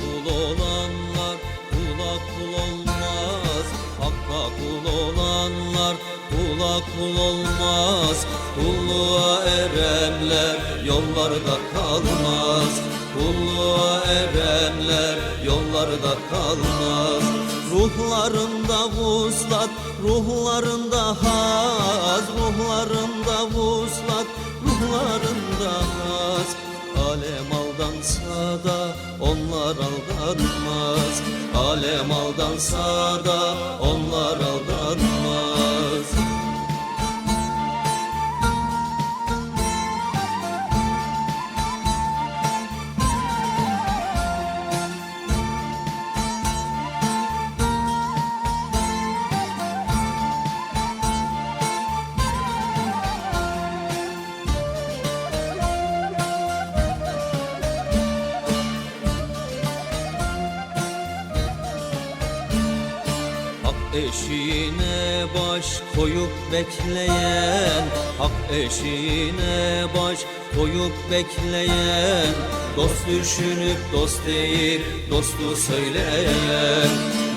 Kul olanlar kula kul olmaz. Hakka kul olanlar kula kul olmaz. Kulluğa erenler yollarda kalmaz. Kulluğa erenler yollarda kalmaz. Ruhlarında vuslat, ruhlarında haz aldansa da onlar aldanmaz. Alem aldansa da onlar eşiğine baş koyup bekleyen Hak eşiğine baş koyup bekleyen Dost düşünüp dost değil dostu söyleyen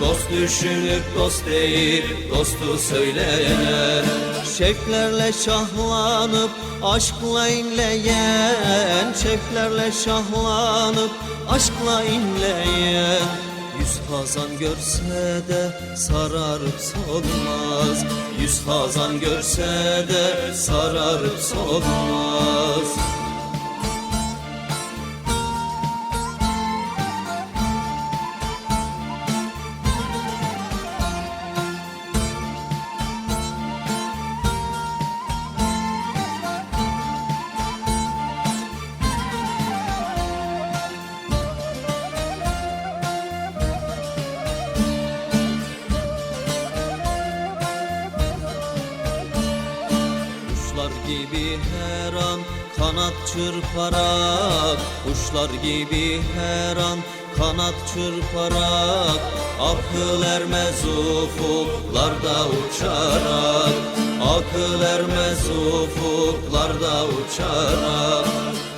Dost düşünüp dost değil dostu söyleyen Şevklerle şahlanıp aşkla inleyen Şevklerle şahlanıp aşkla inleyen Yüz hazan görse de sararıp solmaz Yüz hazan görse de sararıp solmaz gibi her an kanat çırparak Kuşlar gibi her an kanat çırparak Akıl ermez ufuklarda uçarak Akıl ermez ufuklarda uçarak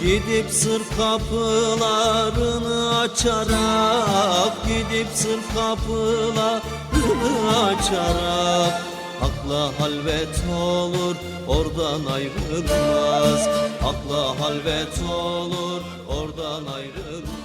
Gidip sır kapılarını açarak Gidip sır kapılarını açarak Akla halvet olur oradan ayrılmaz. Akla halvet olur oradan ayrılmaz